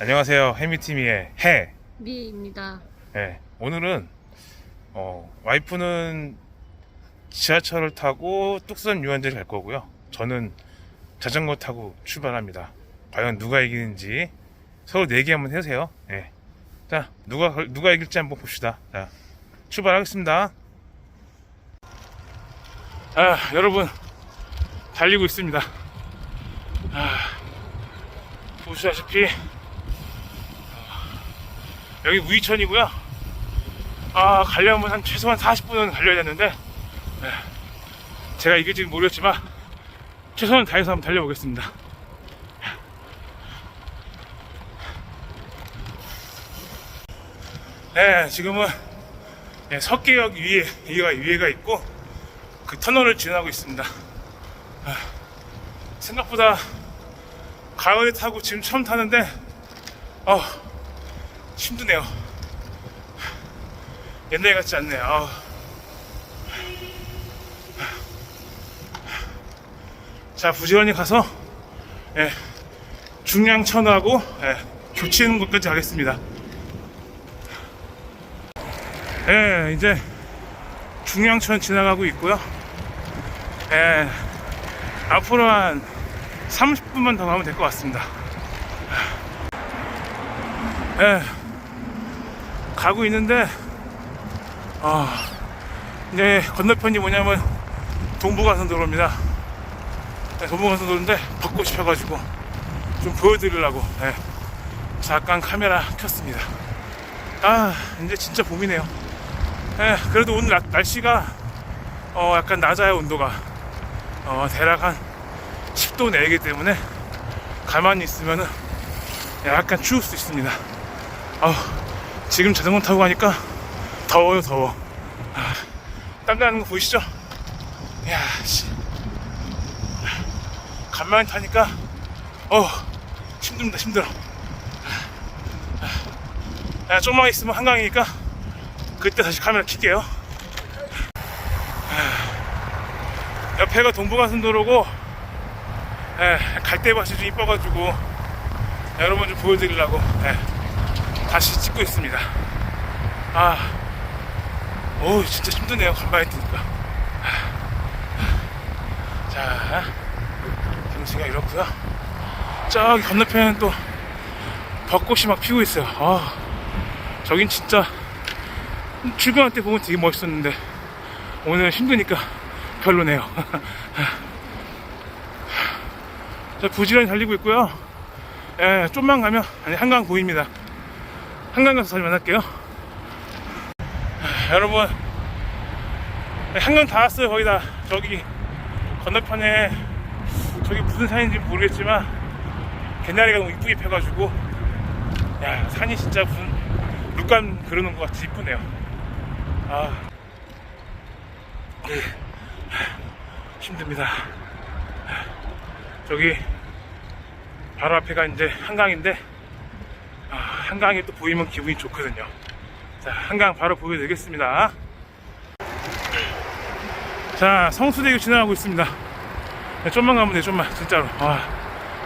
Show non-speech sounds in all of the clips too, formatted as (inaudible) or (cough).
안녕하세요. 해미티미의 해. 미입니다. 네, 오늘은 어, 와이프는 지하철을 타고 뚝섬 유원지를 갈 거고요. 저는 자전거 타고 출발합니다. 과연 누가 이기는지 서로 내기 한번 해주세요. 네. 자, 누가 걸- 누가 이길지 한번 봅시다. 자, 출발하겠습니다. 아, 여러분 달리고 있습니다. 아, 보시다시피 여기 우이천이고요. 아 가려면 한 최소한 40분은 달려야 되는데 예, 제가 이길지는 모르겠지만 최선을 다해서 한번 달려보겠습니다. 네, 지금은 예, 석계역 위에 위가 위에가 있고 그 터널을 지나고 있습니다. 아, 생각보다 가을에 타고 지금 처음 타는데 어, 힘드네요. 옛날 같지 않네요. 아우. 자, 부지런히 가서 예, 중량 천하고 예, 교치는 곳까지 가겠습니다. 예, 이제 중량천 지나가고 있고요. 예, 앞으로 한 30분만 더 가면 될 것 같습니다. 예, 가고 있는데, 아, 이제 건너편이 뭐냐면 동부가선도로입니다. 네, 동부가선도로인데 벚꽃이 펴가지고 좀 보여드리려고 예, 잠깐 카메라 켰습니다. 아, 이제 진짜 봄이네요. 예, 그래도 오늘 날- 날씨가 어, 약간 낮아요 온도가 어, 대략 한 10도 내기 때문에 가만히 있으면은 약간 추울 수 있습니다. 아, 지금 자전거 타고 가니까 더워요 더워. 아, 땀 나는 거 보이시죠? 야, 씨. 간만에 타니까 어 힘듭니다 힘들어. 야, 좀만 있으면 한강이니까 그때 다시 카메라 킬게요. 옆에가 동부가선도로고 예, 갈대밭이 좀 이뻐가지고 여러분 좀 보여드리려고 예, 다시 찍고 있습니다. 아, 오 진짜 힘드네요 간만에 뛰니까. 자, 경치가 이렇고요. 저기 건너편은 또 벚꽃이 막 피고 있어요. 아, 저긴 진짜 출근할 때 보면 되게 멋있었는데 오늘 힘드니까 별로네요. (laughs) 자, 부지런히 달리고 있고요. 예, 좀만 가면 한강 보입니다. 한강 가서 다시 만날게요. 아, 여러분, 한강 다 왔어요 거의 다. 저기 건너편에 저기 무슨 산인지 모르겠지만 개나리가 너무 이쁘게 펴가지고 야 산이 진짜 무슨 물감 그려놓은 것 같이 이쁘네요. 아, 예. 힘듭니다. 저기 바로 앞에가 이제 한강인데 아, 한강이 또 보이면 기분이 좋거든요. 자, 한강 바로 보여드리겠습니다. 자, 성수대교 지나가고 있습니다. 네, 좀만 가면 돼, 좀만, 진짜로. 아,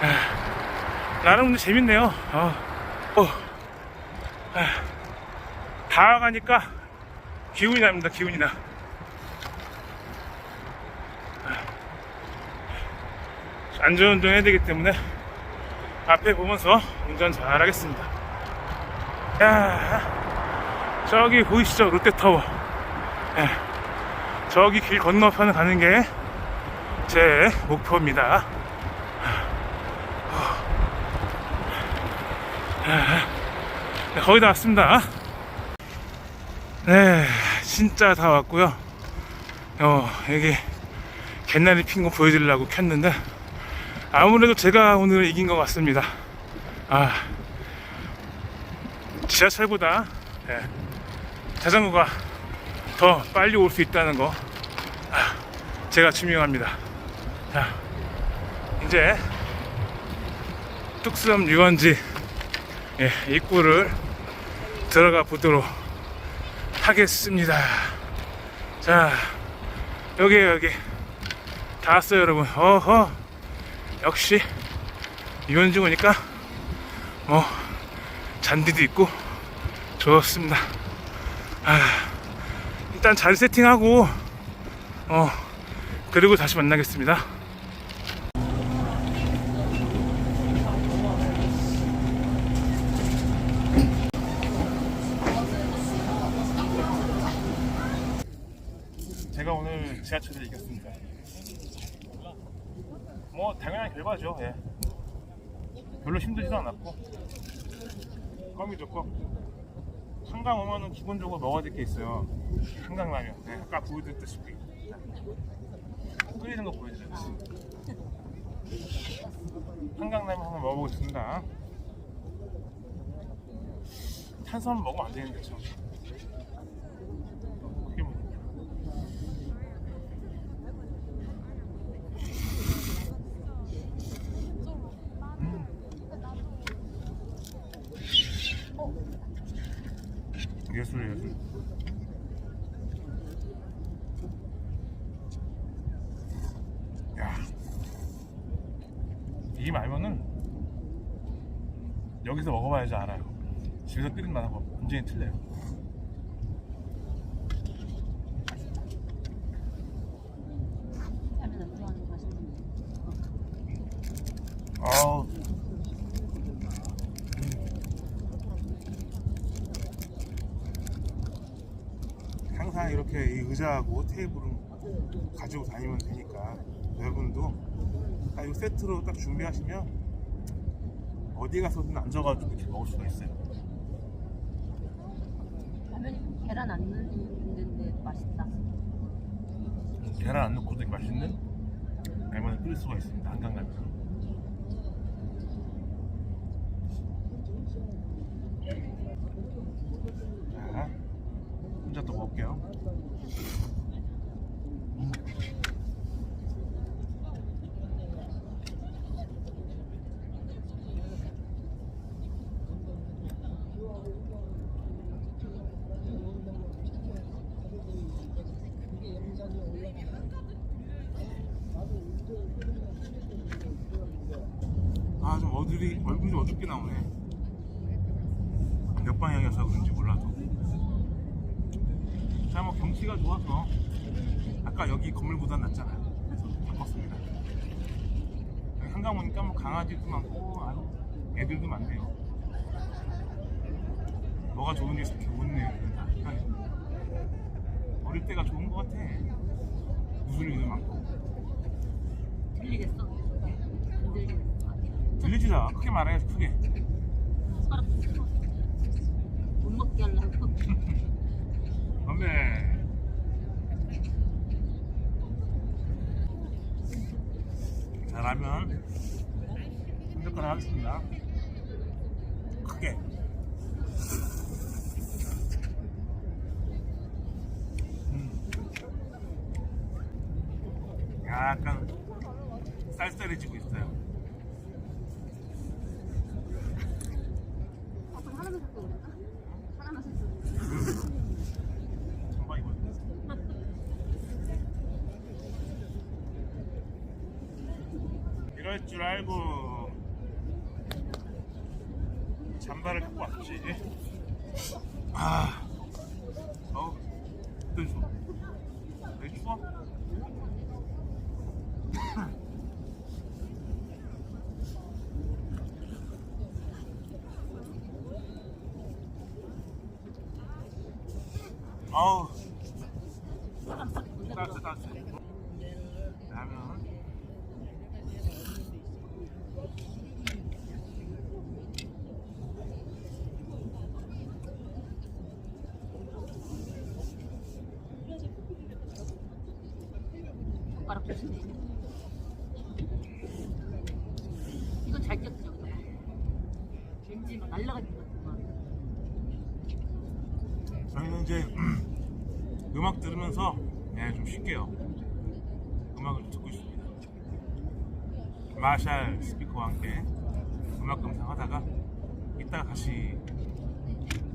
아, 나름 근데 재밌네요. 아, 어, 아, 다 가니까 기운이 납니다, 기운이 나. 안전운전 해야 되기 때문에 앞에 보면서 운전 잘 하겠습니다. 야, 저기 보이시죠? 롯데타워. 예, 저기 길 건너편 가는 게 제 목표입니다. 네, 거의 다 왔습니다. 네, 진짜 다 왔고요. 어, 여기 개나리 핀거 보여드리려고 켰는데 아무래도 제가 오늘 이긴 것 같습니다. 아, 지하철보다 예, 자전거가 더 빨리 올 수 있다는 거 아, 제가 증명합니다. 자, 이제 뚝섬 유원지 예, 입구를 들어가 보도록 하겠습니다. 자, 여기 여기 다 왔어요, 여러분. 어허, 역시 유원지 오니까 뭐 잔디도 있고 좋습니다. 아, 일단 자리 세팅하고 어 그리고 다시 만나겠습니다. 제가 오늘 지하철을 이겼습니다. 결과죠. 예. 별로 힘들지도 않았고 껌이 좋고 한강 오면은 기본적으로 먹어야 될 게 있어요. 한강 라면. 네, 아까 보여드렸다시피 끓이는 거 보여드렸지. 한강 라면 한번 먹어보겠습니다. 탄수화물 먹으면 안 되는데 참. 예술 예술. 야, 이 말면은 여기서 먹어봐야지 알아요. 집에서 끓인 맛하고 완전히 틀려요. 라면 안 좋아하는 거 맛있는데. 아우. 항상 이렇게 이 의자하고 테이블은 가지고 다니면 되니까 여러분도 딱이 세트로 딱 준비하시면 어디 가서든 앉아가지고 이렇게 먹을 수가 있어요. 라면이 계란 안 넣는데 맛있다. 계란 안 넣고도 맛있는 라면을 끓일 수가 있습니다. 한강 라면. 자, 혼자 또 먹을게요. 아, 좀 얼굴이, 얼굴이 어둡게 나오네. 몇 방향이어서 그런지 몰라도. 자, 뭐 경치가 좋아서 아까 여기 건물보다 낫잖아요. 그래서 바꿨습니다. 한강 오니까 뭐 강아지도 많고, 아유, 애들도 많네요. 뭐가 좋은지. 다 한강이. 어릴 때가 좋은 것 같아. 웃을 일도 많고. 들리겠어? 않아. 크게 말해야지, 크게. 서랍 못 먹게 하려고. 라면 한 젓가락 하겠습니다. 크게. 음. 약간 쌀쌀해지고 있어요. 아빠 하나만 샀고 그럴까? 하나만 샀어. 한번 입어. 이럴 줄 알고 잠바를 갖고 왔지. 아, 어우, 또 추워. 왜 추워? (laughs) 아우, 따뜻해, 따뜻해. 라면. 젓가락 주시네. 이건 잘 꼈죠? 왠지 막 날라갈 것 같은 거. 저희는 이제 (clears throat) 음악 들으면서 네, 좀 쉴게요. 음악을 좀 듣고 있습니다. 마샬 함께 음악 감상하다가 이따가 다시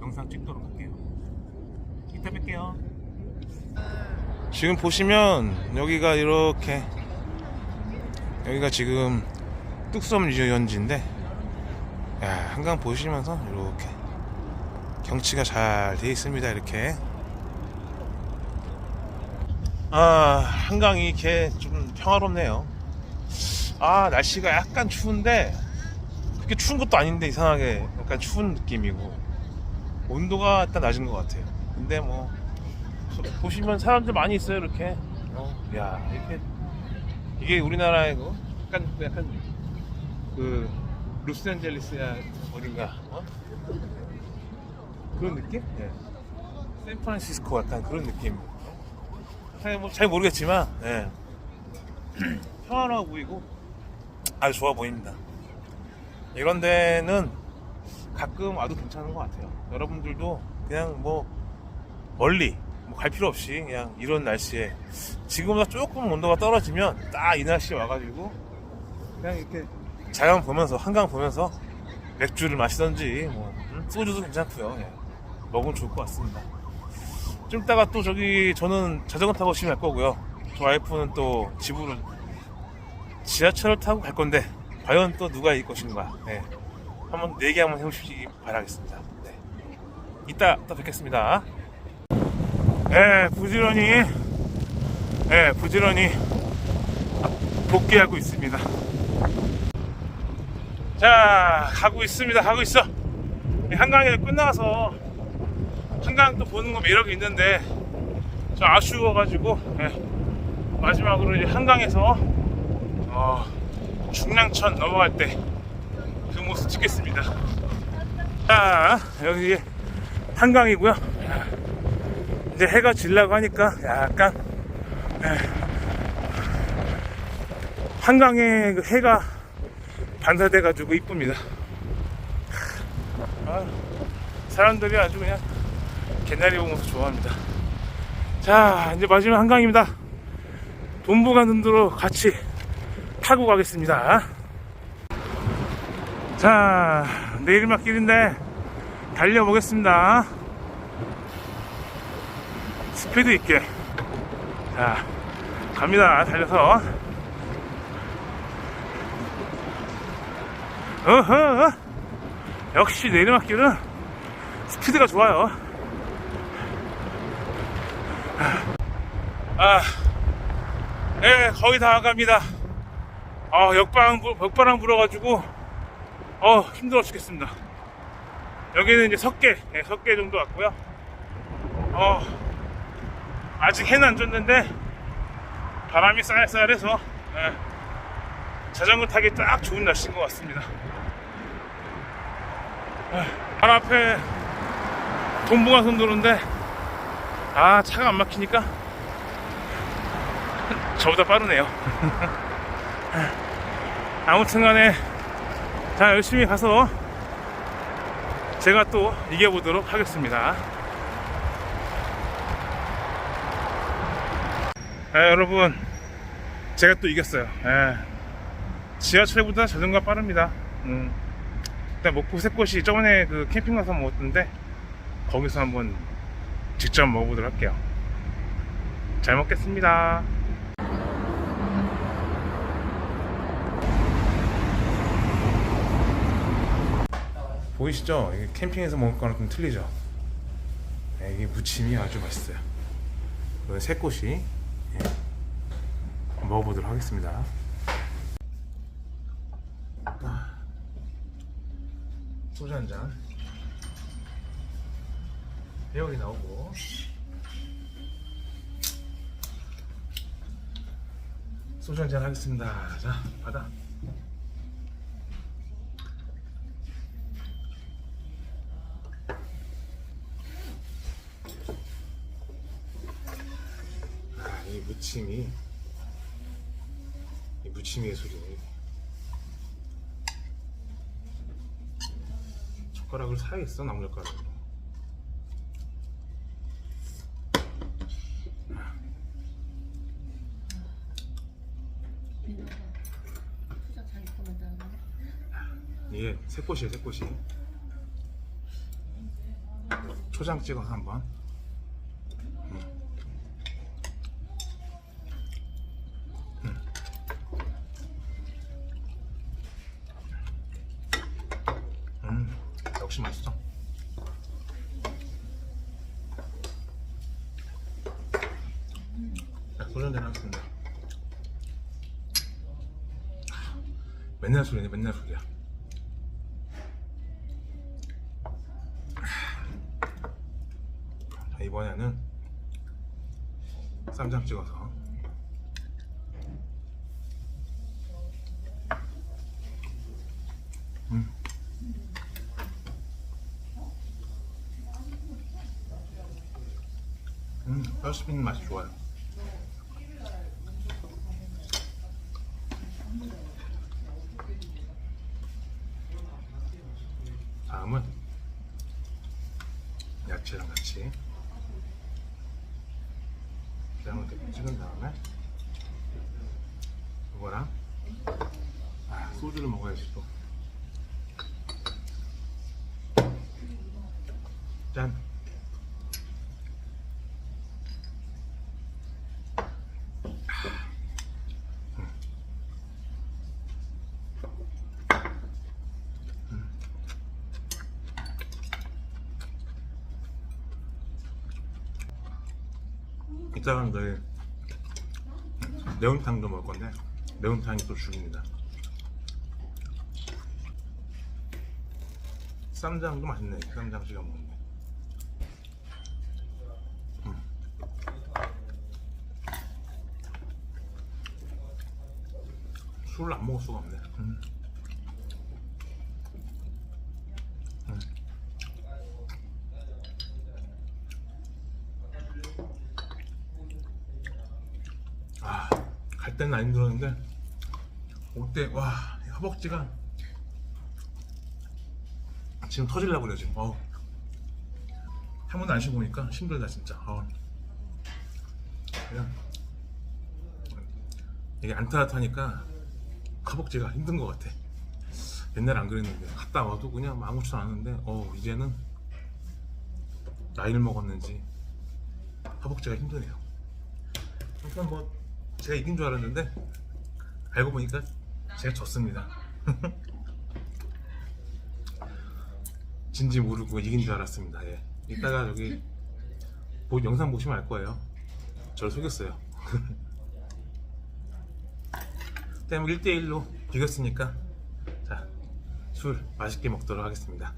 영상 찍도록 할게요. 이따 뵐게요. 지금 보시면 여기가 이렇게 여기가 지금 뚝섬 유연지인데 야, 한강 보시면서 이렇게 경치가 잘돼 있습니다 이렇게 아 한강이 이렇게 좀 평화롭네요 아 날씨가 약간 추운데 그렇게 추운 것도 아닌데 이상하게 약간 추운 느낌이고 온도가 일단 낮은 것 같아요 근데 뭐 보시면 사람들 많이 있어요 이렇게 어, 야 이렇게 이게 우리나라의 그 약간 약간 그 로스앤젤레스야 어딘가 어? 그런 느낌? 네. 샌프란시스코 약간 그런 느낌. 잘, 뭐, 잘 모르겠지만 네. (clears throat) 평안하고 보이고 아주 좋아 보입니다. 이런 데는 가끔 와도 괜찮은 것 같아요. 여러분들도 그냥 뭐 멀리 뭐 갈 필요 없이 그냥 이런 날씨에 지금보다 조금 온도가 떨어지면 딱 이 날씨에 와가지고 그냥 이렇게 자연 보면서 한강 보면서 맥주를 마시던지 뭐 음, 소주도 괜찮고요. 예. 먹으면 좋을 것 같습니다. 좀 이따가 또 저기 저는 자전거 타고 집에 갈 거고요. 저 와이프는 또 집으로 지하철을 타고 갈 건데 과연 또 누가 이길 것인가? 예. 한번 내기 한번 해보시기 바라겠습니다. 네. 이따 또 뵙겠습니다. 예, 부지런히 예, 부지런히 복귀하고 있습니다. 자, 가고 있습니다. 가고 있어. 한강에 끝나서 한강 또 보는 거 매력이 있는데 좀 아쉬워가지고 예, 마지막으로 이제 한강에서 어, 중랑천 넘어갈 때 그 모습 찍겠습니다. 자, 여기 한강이고요. 이제 해가 질라고 하니까 약간 예, 한강에 그 해가 반사돼가지고 이쁩니다. 아, 사람들이 아주 그냥 개나리 보면서 좋아합니다. 자, 이제 마지막 한강입니다. 돈부 가는 도로 같이 타고 가겠습니다. 자, 내리막길인데 달려보겠습니다. 스피드 있게. 자, 갑니다. 달려서. 어허, 역시 내리막길은 스피드가 좋아요. 아, 네, 거의 다 갑니다. 아, 불- 역바람 불어가지고, 어, 힘들어 죽겠습니다. 여기는 이제 석계, 네, 석계 정도 왔고요. 어, 아직 해는 안 졌는데, 바람이 쌀쌀해서, 네, 자전거 타기 딱 좋은 날씨인 것 같습니다. 발 앞에 돈부가선 도로인데 아 차가 안 막히니까 (laughs) 저보다 빠르네요 (laughs) 아무튼 간에 자 열심히 가서 제가 또 이겨보도록 하겠습니다 아, 여러분 제가 또 이겼어요 예. 지하철보다 자전거가 빠릅니다 음. 일단 먹고 새꽃이 저번에 그 캠핑 가서 먹었던데 거기서 한번 직접 먹어보도록 할게요. 잘 먹겠습니다. 보이시죠? 이게 캠핑에서 먹을 거랑 좀 틀리죠? 네, 이게 무침이 아주 맛있어요. 이건 새꽃이 예. 먹어보도록 하겠습니다. 소주 한 잔. 배열이 나오고. 소주 한 잔 하겠습니다. 자, 받아. 아, 이 무침이, 이 무침이의 소리. 젓가락을 사야겠어 나무젓가락으로 이게 새꽃이에요 새꽃이 초장 찍어서 한번 음. 음. 음, 역시 맛있어 소주 한잔 하겠습니다. 술이네, 맨날. 자, 이번에는 쌈장 찍어서 음. 음, 뼈 씹는 맛이 좋아요. 다음은 야채랑 같이 양을 이렇게 찍은 다음에 이거랑 아, 소주를 먹어야지 또. 짠. 이따가 저희 매운탕도 먹을 건데 매운탕이 또 죽입니다. 쌈장도 맛있네. 쌈장 찍어 먹는데. 음. 술을 안 먹을 수가 없네. 음. 음. 아, 갈 때는 안 힘들었는데 올때와 허벅지가 지금 터질라고 그래 지금. 어우. 한 번도 안 쉬고 오니까 힘들다 진짜. 어. 그냥 이게 안 따뜻하니까 허벅지가 힘든 것 같아. 옛날에 안 그랬는데 갔다 와도 그냥 뭐 아무렇지도 않은데 어 이제는 나이를 먹었는지 허벅지가 힘드네요. 그러니까 뭐 제가 이긴 줄 알았는데 알고 보니까 제가 졌습니다. (laughs) 진지 모르고 이긴 줄 알았습니다. 예. 이따가 여기 보, 영상 보시면 알 거예요. 저를 속였어요. (laughs) 때문에 1대1로 비겼으니까 자, 술 맛있게 먹도록 하겠습니다.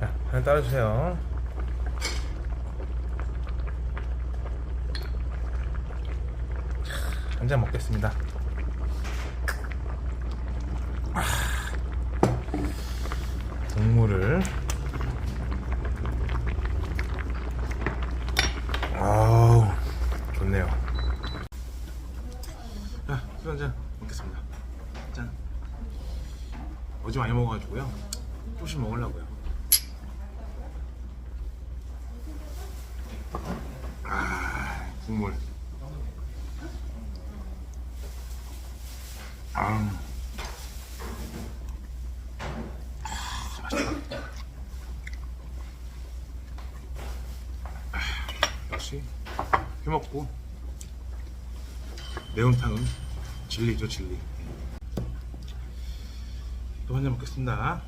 자, 하나 따라주세요. 한 잔 먹겠습니다. 아, 국물을 아우 좋네요. 자, 술 한잔 먹겠습니다. 짠. 어제 많이 먹어가지고요. 조금씩 먹으려고요. 아, 국물. 아. 아, 역시 해먹고 매운탕은 진리죠 진리. 또 한 잔 먹겠습니다.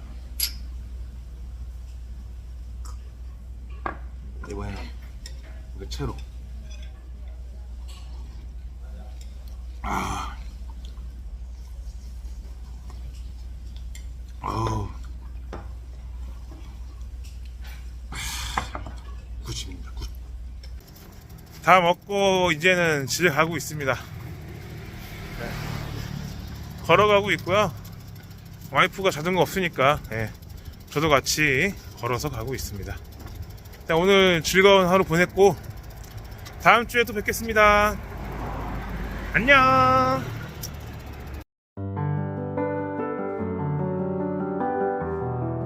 이번에는 이거 채로. 아. 어우. 굿입니다, 굿. 다 먹고 이제는 집에 가고 있습니다. 네. 걸어가고 있고요. 와이프가 자전거 없으니까 예, 저도 같이 걸어서 가고 있습니다. 자, 오늘 즐거운 하루 보냈고 다음 주에 또 뵙겠습니다. 안녕.